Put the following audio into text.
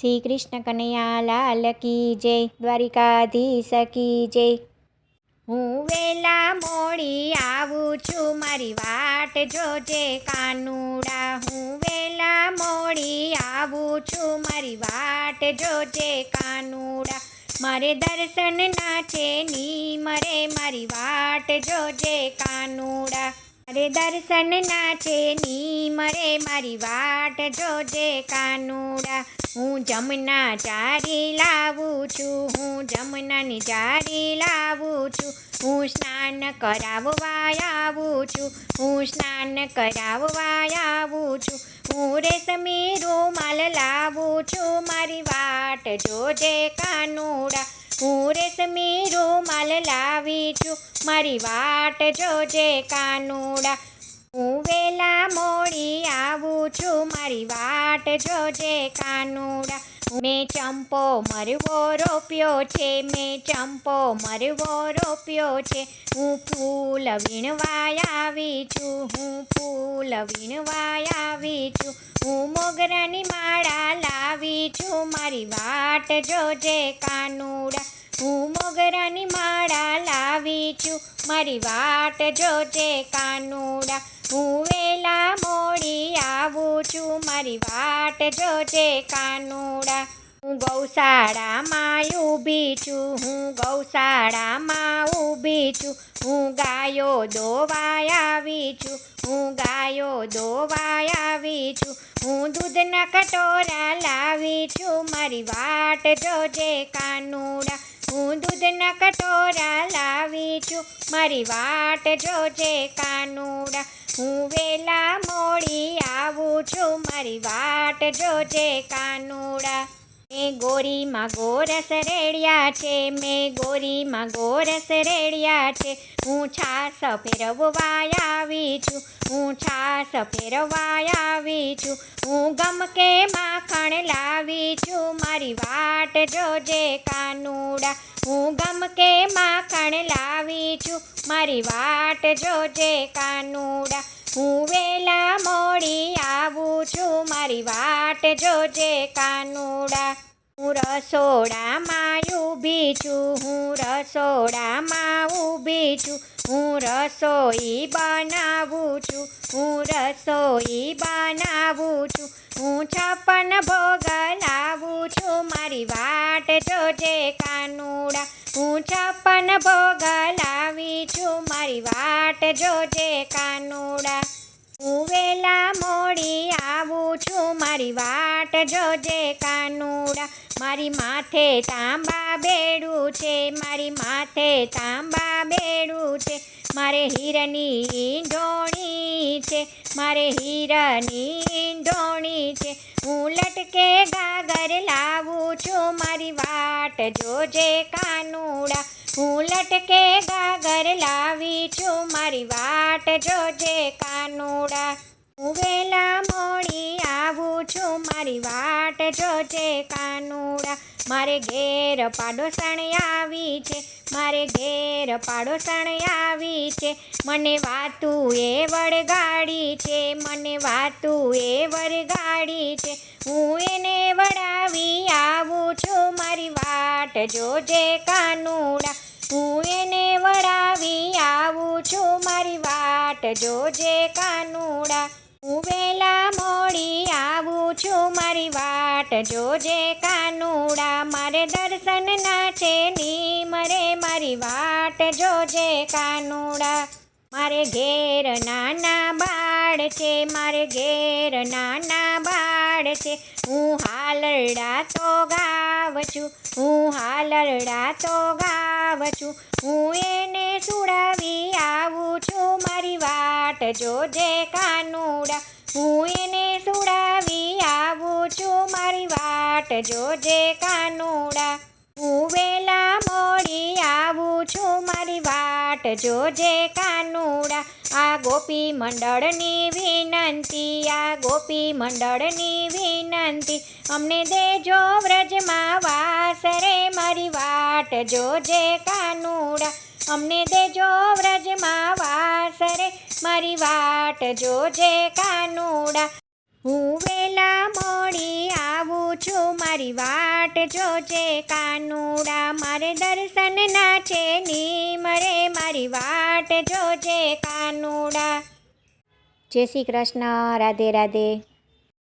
શ્રી કૃષ્ણ કનૈયા લાલ કી જય, દ્વારિકાધીશ કી જય. હું વેલા મોડી આવું છું, મારી વાટ જોજે કાનુડા. હું વેલા મોડી આવું છું, મારી વાટ જોજે કાનુડા. મારે દર્શન છે, ની મરે મારી વાટ જોજે કાનુડા. મારે દર્શન ના છે ની મરે મારી વાટ જોજે કાનુડા. હું જમના ચારી લાવું છું, હું જમનાની ચારી લાવું છું. હું સ્નાન કરાવવા આવું છું, હું સ્નાન કરાવવા આવું છું. હું રેશમી રૂમાલ લાવું છું, મારી વાટ જોજે કાનુડા. હું રેશમી રૂમાલ લાવી છું મારી વાટ જોજે કાનુડા. હું વેલા મોડી આવું છું, મારી વાટ જોજે કાનુડા. મેં ચંપો મરવો રોપ્યો છે, મેં ચંપો મરવો રોપ્યો છે. હું ફૂલ વીણવા આવી છું, હું ફૂલ વીણવા આવી છું. હું મોગરાની માળા લાવી છું, મારી વાટ જોજે કાનુડા. હું મોગરાની માળા લાવી છું, મારી વાટ જોજે કાનુડા. હું વેલા મોડી આવું છું, મારી વાટ જોજે કાનુડા. હું ગૌશાળામાં ઊભી છું, હું ગૌશાળામાં ઊભી છું. હું ગાયો દોવાય આવી છું, હું ગાયો દોવાય આવી છું. હું દૂધના કટોરા લાવી છું, મારી વાટ જોજે કાનુડા. હું દૂધના કટોરા લાવી છું. મારી વાટ જોજે કાનુડા. હું વેલા મોડી આવું છું. મારી વાટ જોજે કાનુડા. મેં ગોરીમાં ગોરસ રેડ્યા છે, મેં ગોરીમાં ગોરસ રેડ્યા છે. હું છાસ ફેરવવા આવી છું, હું છાસ ફેરવા આવી છું. હું ગમકે માખણ લાવી છું, મારી વાટ જોજે કાનુડા. હું ગમકે માખણ લાવી છું, મારી વાટ જોજે કાનુડા. હું વેલા મોડી આવું છું, મારી વાટ જોજે કાનુડા. હું રસોડામાં ઊભી છું, હું રસોડામાં ઊભી છું, હું રસોઈ બનાવું છું, હું રસોઈ બનાવું છું, હું છપ્પન ભોગ લાવું છું, મારી વાટ જોજે કાનુડા. હું છપ્પન ભોગ લાવી છું, મારી વાટ જોજે કાનુડા. હું વેલા વાટ જોજે કાનુડા. મારી માથે તાંબા બેડું છે, મારી માથે તાંબા બેડું છે. મારે હીરની ઢોણી છે, મારે હીરની ઢોણી છે. હું લટકે ગાગર લાવું છું, મારી વાટ જોજે કાનુડા. હું લટકે ગાગર લાવી છું, મારી વાટ જોજે કાનુડા. હું વેલા મારી વાટ જોજે કાનુડા. મારે ઘેર પાડોસણ આવી છે, મારે ઘેર પાડોસણ આવી છે. મને વાતું એ વળગાડી છે, મને વાતું એ વળગાડી છે. હું એને વળાવી આવું છું, મારી વાટ જોજે કાનુડા. હું એને વળાવી આવું છું, મારી વાટ જોજે કાનુડા. જોજે કાનુડા, મારે દર્શન ના છે ની. મરે મારી વાટ જોજે કાનુડા. મારે ઘેર નાના બાળ છે, મારે ઘેર નાના બાળ છે. હું હાલરડા તો ગાવ છું, હું હાલરડા તો ગાવ છું. હું એને સુડાવી આવું છું, મારી વાટ જોજે કાનુડા. હું એને સુડાવી આવું છું, મારી વાટ જોજે કાનુડા, હું વેલા મોડી આવું છું મારી વાટ જોજે કાનુડા. આ ગોપી મંડળની વિનંતી, આ ગોપી મંડળની વિનંતી. અમને દેજો વ્રજમાં વાસ રે મારી વાટ જોજે કાનુડા. અમને દેજો વ્રજમાં વાસ રે મારી વાટ જોજે કાનુડા. હું વેલા મોડી આવું છું મારી વાટ જોજે, કાનુડા મારે દર્શન ના છે, નીમરે મારી વાટ જોજે, કાનુડા. જય શ્રી કૃષ્ણ, રાધે રાધે.